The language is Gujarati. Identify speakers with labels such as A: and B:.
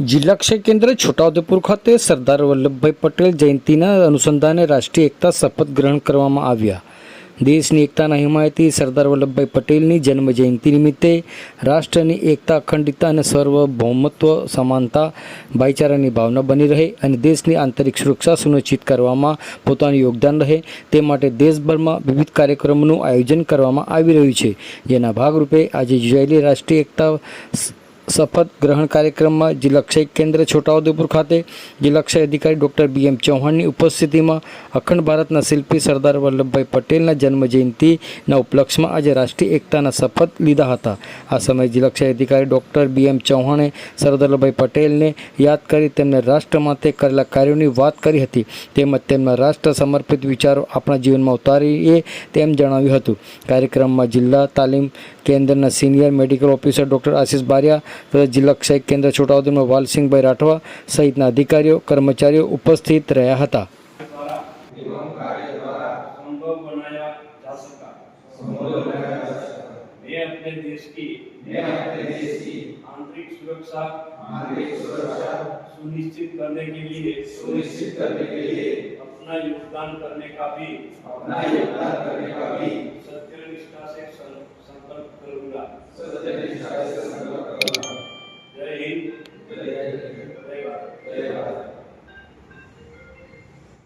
A: જિલ્લા ક્ષય કેન્દ્ર છોટાઉદેપુર ખાતે સરદાર વલ્લભભાઈ પટેલ જયંતિના અનુસંધાને રાષ્ટ્રીય એકતા શપથ ગ્રહણ કરવામાં આવ્યા. દેશની એકતાના હિમાયતી સરદાર વલ્લભભાઈ પટેલની જન્મ જયંતિ નિમિત્તે રાષ્ટ્રની એકતા, અખંડિતતા અને સર્વભૌમત્વ, સમાનતા, ભાઈચારાની ભાવના બની રહે અને દેશની આંતરિક સુરક્ષા સુનિશ્ચિત કરવામાં પોતાનું યોગદાન રહે તે માટે દેશભરમાં વિવિધ કાર્યક્રમોનું આયોજન કરવામાં આવી રહ્યું છે. જેના ભાગરૂપે આજે યોજાયેલી રાષ્ટ્રીય એકતા શપથ ગ્રહણ કાર્યક્રમમાં જિલ્લા કેન્દ્ર છોટાઉદેપુર ખાતે જિલ્લા અધિકારી ડૉક્ટર બી એમ ચૌહાણની ઉપસ્થિતિમાં અખંડ ભારતના શિલ્પી સરદાર વલ્લભભાઈ પટેલના જન્મજયંતિના ઉપલક્ષમાં આજે રાષ્ટ્રીય એકતાના શપથ લીધા હતા. આ સમયે જિલ્લા અધિકારી ડૉક્ટર બી એમ ચૌહાણે સરદાર વલ્લભભાઈ પટેલને યાદ કરી તેમને રાષ્ટ્ર માટે કરેલા કાર્યોની વાત કરી હતી તેમજ તેમના રાષ્ટ્ર સમર્પિત વિચારો આપણા જીવનમાં ઉતારીએ તેમ જણાવ્યું હતું. કાર્યક્રમમાં જિલ્લા તાલીમ કેન્દ્રના senior medical officer doctor Ashish Baria જિલ્લા ક્ષય કેન્દ્ર છોટાઉદેપુરના વાલસિંહભાઈ રાઠવા સહિતના અધિકારીઓ કર્મચારીઓ ઉપસ્થિત રહ્યા હતા
B: संभव बनाया जा सका मैं अपने देश की आंतरिक सुरक्षा सुनिश्चित करने के लिए
C: सुनिश्चित करने के लिए
B: अपना योगदान करने का भी
C: अपना योगदान करने का भी
B: सत्य निष्ठा से सं- संकल्प करूंगा
C: सत्य निष्ठा से संकल्प